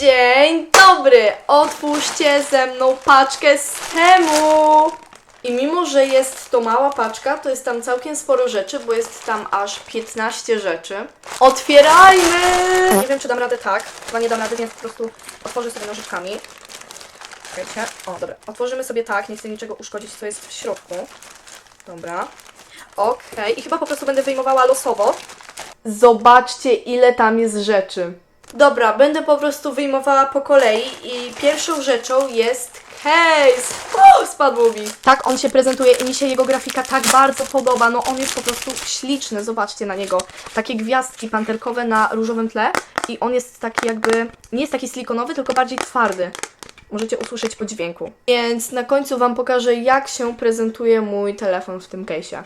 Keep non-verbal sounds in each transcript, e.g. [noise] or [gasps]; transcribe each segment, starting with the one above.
Dzień dobry! Otwórzcie ze mną paczkę z temu! I mimo, że jest to mała paczka, to jest tam całkiem sporo rzeczy, bo jest tam aż 15 rzeczy. Otwierajmy! Nie wiem, czy dam radę tak. Chyba nie dam rady, więc po prostu otworzę sobie nożyczkami. Czekajcie. O, dobra. Otworzymy sobie tak, nie chcę niczego uszkodzić, co jest w środku. Dobra. Okej. I chyba po prostu będę wyjmowała losowo. Zobaczcie, ile tam jest rzeczy. Dobra, będę po prostu wyjmowała po kolei i pierwszą rzeczą jest case. O, spadło mi. Tak on się prezentuje i mi się jego grafika tak bardzo podoba. No on jest po prostu śliczny, zobaczcie na niego. Takie gwiazdki panterkowe na różowym tle i on jest taki jakby, nie jest taki silikonowy, tylko bardziej twardy. Możecie usłyszeć po dźwięku. Więc na końcu Wam pokażę, jak się prezentuje mój telefon w tym case'ie.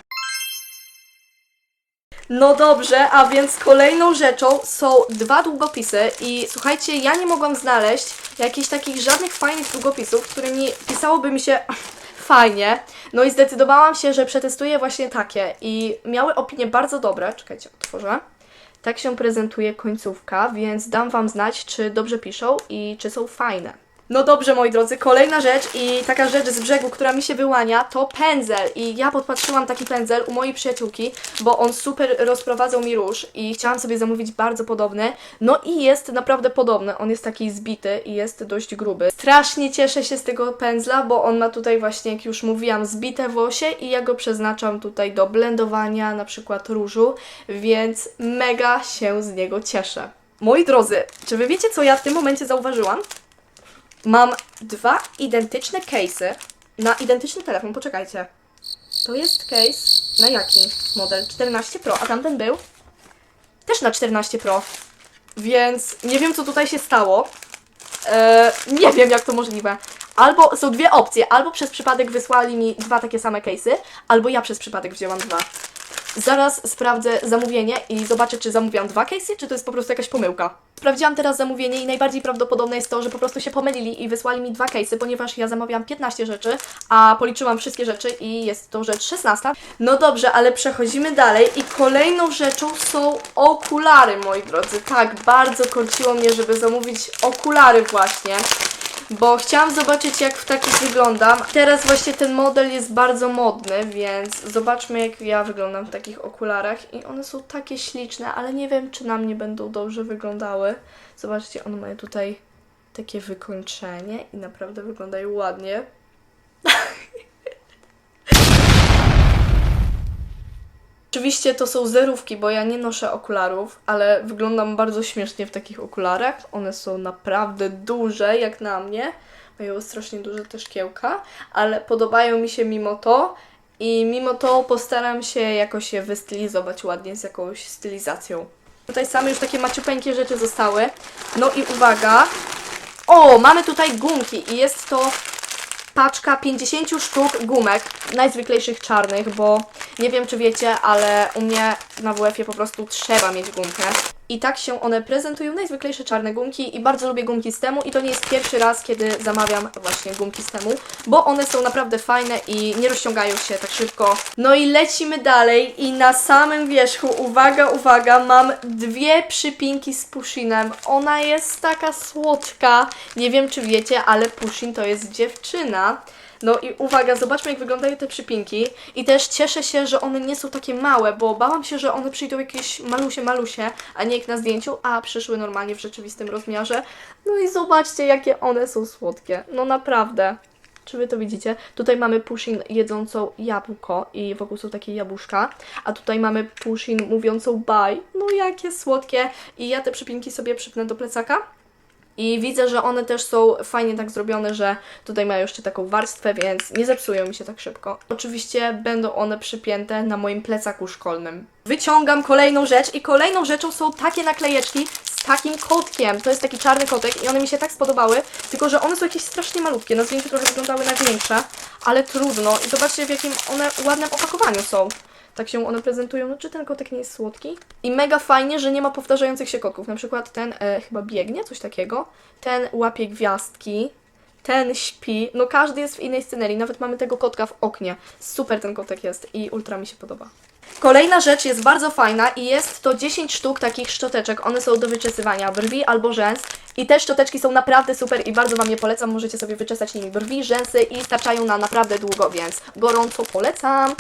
No dobrze, a więc kolejną rzeczą są dwa długopisy i słuchajcie, ja nie mogłam znaleźć jakichś takich żadnych fajnych długopisów, którymi pisałoby mi się [laughs] fajnie. No i zdecydowałam się, że przetestuję właśnie takie i miały opinie bardzo dobre. Czekajcie, otworzę. Tak się prezentuje końcówka, więc dam Wam znać, czy dobrze piszą i czy są fajne. No dobrze, moi drodzy, kolejna rzecz i taka rzecz z brzegu, która mi się wyłania, to pędzel. I ja podpatrzyłam taki pędzel u mojej przyjaciółki, bo on super rozprowadzał mi róż i chciałam sobie zamówić bardzo podobny. No i jest naprawdę podobny. On jest taki zbity i jest dość gruby. Strasznie cieszę się z tego pędzla, bo on ma tutaj właśnie, jak już mówiłam, zbite włosie i ja go przeznaczam tutaj do blendowania na przykład różu, więc mega się z niego cieszę. Moi drodzy, czy wy wiecie, co ja w tym momencie zauważyłam? Mam dwa identyczne case'y na identyczny telefon. Poczekajcie. To jest case na jaki model? 14 Pro, a tamten był też na 14 Pro. Więc nie wiem, co tutaj się stało. Eee, nie wiem, jak to możliwe. Albo są dwie opcje. Albo przez przypadek wysłali mi dwa takie same case'y, albo ja przez przypadek wzięłam dwa. Zaraz sprawdzę zamówienie i zobaczę, czy zamówiłam dwa case'y, czy to jest po prostu jakaś pomyłka. Sprawdziłam teraz zamówienie i najbardziej prawdopodobne jest to, że po prostu się pomylili i wysłali mi dwa case'y, ponieważ ja zamawiałam 15 rzeczy, a policzyłam wszystkie rzeczy i jest to rzecz 16. No dobrze, ale przechodzimy dalej i kolejną rzeczą są okulary, moi drodzy. Tak, bardzo korciło mnie, żeby zamówić okulary właśnie bo chciałam zobaczyć jak w takich wyglądam. Teraz właśnie ten model jest bardzo modny, więc zobaczmy jak ja wyglądam w takich okularach i one są takie śliczne, ale nie wiem czy na mnie będą dobrze wyglądały. Zobaczcie, one mają tutaj takie wykończenie i naprawdę wyglądają ładnie. [laughs] Oczywiście to są zerówki, bo ja nie noszę okularów, ale wyglądam bardzo śmiesznie w takich okularach. One są naprawdę duże, jak na mnie. Mają strasznie duże te szkiełka, ale podobają mi się mimo to. I mimo to postaram się jakoś je wystylizować ładnie z jakąś stylizacją. Tutaj same już takie maciupeńkie rzeczy zostały. No i uwaga. O, mamy tutaj gumki i jest to paczka 50 sztuk gumek, najzwyklejszych czarnych, bo nie wiem czy wiecie, ale u mnie na WF-ie po prostu trzeba mieć gumkę. I tak się one prezentują, najzwyklejsze czarne gumki i bardzo lubię gumki z temu i to nie jest pierwszy raz, kiedy zamawiam właśnie gumki z temu, bo one są naprawdę fajne i nie rozciągają się tak szybko. No i lecimy dalej i na samym wierzchu, uwaga, uwaga, mam dwie przypinki z Pushinem. Ona jest taka słodka. Nie wiem czy wiecie, ale Pushin to jest dziewczyna. No i uwaga, zobaczmy jak wyglądają te przypinki. I też cieszę się, że one nie są takie małe, bo bałam się, że one przyjdą jakieś malusie, malusie, a nie jak na zdjęciu, a przyszły normalnie w rzeczywistym rozmiarze. No i zobaczcie, jakie one są słodkie. No naprawdę. Czy wy to widzicie? Tutaj mamy Pushin jedzącą jabłko i wokół są takie jabłuszka, a tutaj mamy Pushin mówiącą bye. No jakie słodkie. I ja te przypinki sobie przypnę do plecaka. I widzę, że one też są fajnie tak zrobione, że tutaj mają jeszcze taką warstwę, więc nie zepsują mi się tak szybko. Oczywiście będą one przypięte na moim plecaku szkolnym. Wyciągam kolejną rzecz i kolejną rzeczą są takie naklejeczki z takim kotkiem. To jest taki czarny kotek i one mi się tak spodobały, tylko że one są jakieś strasznie malutkie. Na zdjęciu trochę wyglądały na większe, ale trudno. I zobaczcie w jakim one ładnym opakowaniu są. Tak się one prezentują. No czy ten kotek nie jest słodki? I mega fajnie, że nie ma powtarzających się kotków. Na przykład ten e, chyba biegnie, coś takiego. Ten łapie gwiazdki. Ten śpi. No każdy jest w innej scenerii. Nawet mamy tego kotka w oknie. Super ten kotek jest i ultra mi się podoba. Kolejna rzecz jest bardzo fajna i jest to 10 sztuk takich szczoteczek. One są do wyczesywania brwi albo rzęs. I te szczoteczki są naprawdę super i bardzo Wam je polecam. Możecie sobie wyczesać nimi brwi, rzęsy i starczają na naprawdę długo, więc gorąco polecam.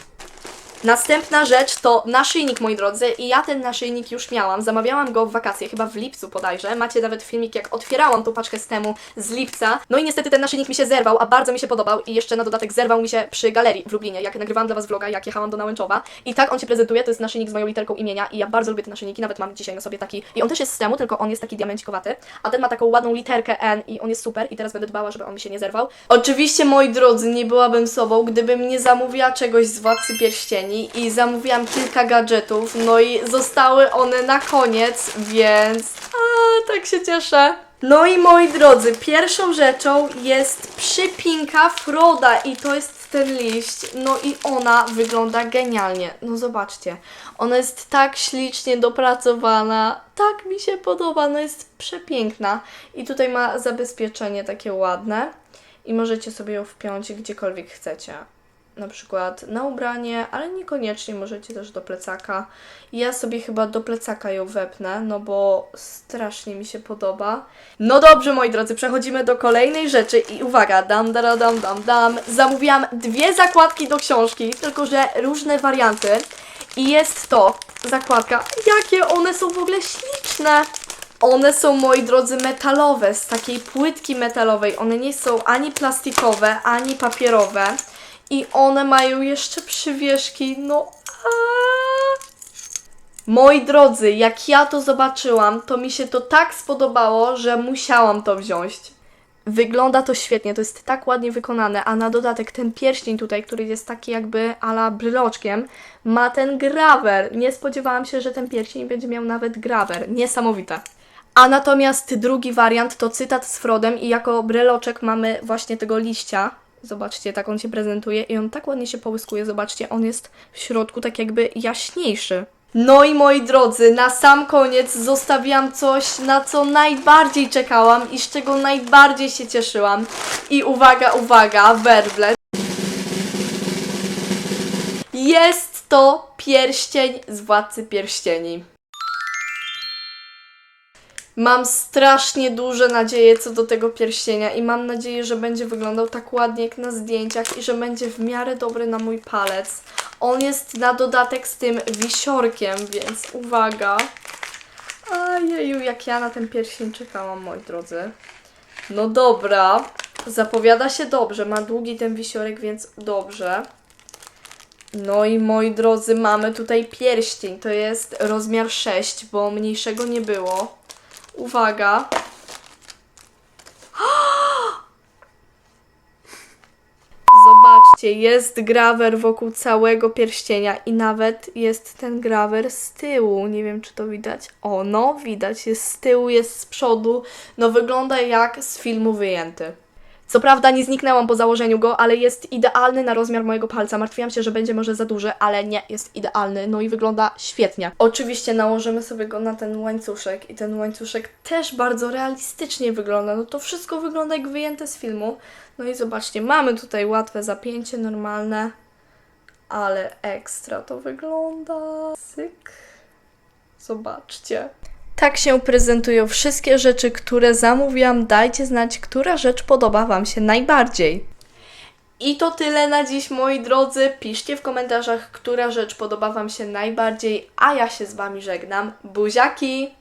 Następna rzecz to naszyjnik, moi drodzy, i ja ten naszyjnik już miałam. Zamawiałam go w wakacje, chyba w lipcu bodajże. Macie nawet filmik, jak otwierałam tą paczkę z temu z lipca. No i niestety ten naszyjnik mi się zerwał, a bardzo mi się podobał. I jeszcze na dodatek zerwał mi się przy galerii w Lublinie, jak nagrywałam dla Was vloga, jak jechałam do Nałęczowa. I tak on się prezentuje, to jest naszyjnik z moją literką imienia i ja bardzo lubię te naszyjniki, nawet mam dzisiaj na sobie taki. I on też jest z temu, tylko on jest taki diamencikowaty, a ten ma taką ładną literkę N i on jest super i teraz będę dbała, żeby on mi się nie zerwał. Oczywiście, moi drodzy, nie byłabym sobą, gdybym nie zamówiła czegoś z Władcy Pierścieni i zamówiłam kilka gadżetów, no i zostały one na koniec, więc a, tak się cieszę. No i moi drodzy, pierwszą rzeczą jest przypinka Froda i to jest ten liść. No i ona wygląda genialnie. No zobaczcie, ona jest tak ślicznie dopracowana, tak mi się podoba, no jest przepiękna. I tutaj ma zabezpieczenie takie ładne i możecie sobie ją wpiąć gdziekolwiek chcecie. Na przykład na ubranie, ale niekoniecznie możecie też do plecaka. Ja sobie chyba do plecaka ją wepnę, no bo strasznie mi się podoba. No dobrze, moi drodzy, przechodzimy do kolejnej rzeczy i uwaga, dam, dam, dam, dam, dam. Zamówiłam dwie zakładki do książki, tylko że różne warianty. I jest to zakładka. Jakie one są w ogóle śliczne! One są, moi drodzy, metalowe, z takiej płytki metalowej. One nie są ani plastikowe, ani papierowe. I one mają jeszcze przywieszki. No. Moi drodzy, jak ja to zobaczyłam, to mi się to tak spodobało, że musiałam to wziąć. Wygląda to świetnie, to jest tak ładnie wykonane, a na dodatek ten pierścień tutaj, który jest taki jakby ala bryloczkiem, ma ten grawer. Nie spodziewałam się, że ten pierścień będzie miał nawet grawer. Niesamowite. A natomiast drugi wariant to cytat z Frodem i jako bryloczek mamy właśnie tego liścia. Zobaczcie, tak on się prezentuje i on tak ładnie się połyskuje. Zobaczcie, on jest w środku tak jakby jaśniejszy. No i moi drodzy, na sam koniec zostawiłam coś, na co najbardziej czekałam i z czego najbardziej się cieszyłam. I uwaga, uwaga, werble. Jest to pierścień z Władcy Pierścieni. Mam strasznie duże nadzieje co do tego pierścienia i mam nadzieję, że będzie wyglądał tak ładnie jak na zdjęciach i że będzie w miarę dobry na mój palec. On jest na dodatek z tym wisiorkiem, więc uwaga. Ajeju, jak ja na ten pierścień czekałam, moi drodzy. No dobra, zapowiada się dobrze, ma długi ten wisiorek, więc dobrze. No i moi drodzy, mamy tutaj pierścień. To jest rozmiar 6, bo mniejszego nie było. Uwaga. [gasps] Zobaczcie, jest grawer wokół całego pierścienia i nawet jest ten grawer z tyłu. Nie wiem, czy to widać. O, no, widać. Jest z tyłu, jest z przodu. No, wygląda jak z filmu wyjęty. Co prawda nie zniknęłam po założeniu go, ale jest idealny na rozmiar mojego palca. Martwiłam się, że będzie może za duży, ale nie, jest idealny. No i wygląda świetnie. Oczywiście nałożymy sobie go na ten łańcuszek i ten łańcuszek też bardzo realistycznie wygląda. No to wszystko wygląda jak wyjęte z filmu. No i zobaczcie, mamy tutaj łatwe zapięcie, normalne, ale ekstra to wygląda. Syk. Zobaczcie. Tak się prezentują wszystkie rzeczy, które zamówiłam. Dajcie znać, która rzecz podoba Wam się najbardziej. I to tyle na dziś, moi drodzy. Piszcie w komentarzach, która rzecz podoba Wam się najbardziej, a ja się z Wami żegnam. Buziaki!